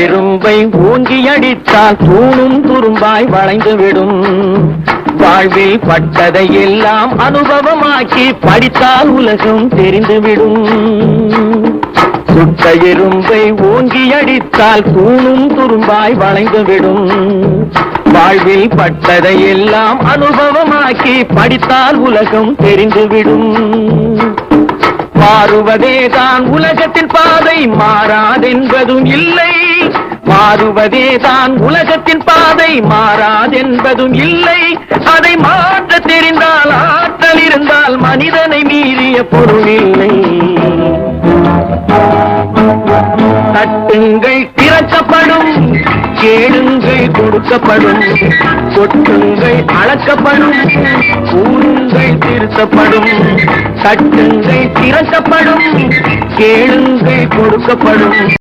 எறும்பை ஊங்கி அடித்தால் தூணும் துரும்பாய் வளைந்துவிடும் வாழ்வில் பட்டதை எல்லாம் அனுபவமாக்கி படித்தால் உலகம் தெரிந்துவிடும் சுட்ட எறும்பை ஊங்கி அடித்தால் தூணும் துரும்பாய் வளைந்துவிடும் வாழ்வில் பட்டதை எல்லாம் அனுபவமாக்கி படித்தால் உலகம் தெரிந்துவிடும் மாறுவதேதான் உலகத்தின் பாதை மாறாதென்பதும் இல்லை. மாறுவதேதான் உலகத்தின் பாதை. மாறாதென்பதும் இல்லை. அதை மாற்ற தெரிந்தால் ஆற்றல் இருந்தால் மனிதனை மீறிய பொருள் இல்லை தட்டுங்கள் திறக்கப்படும் கேளுங்கள் கொடுக்கப்படும் கொட்டுங்கள் அளக்கப்படும் கூறுங்கள் திருத்தப்படும் தட்டுங்கள் திறக்கப்படும் கேளுங்கள் கொடுக்கப்படும்.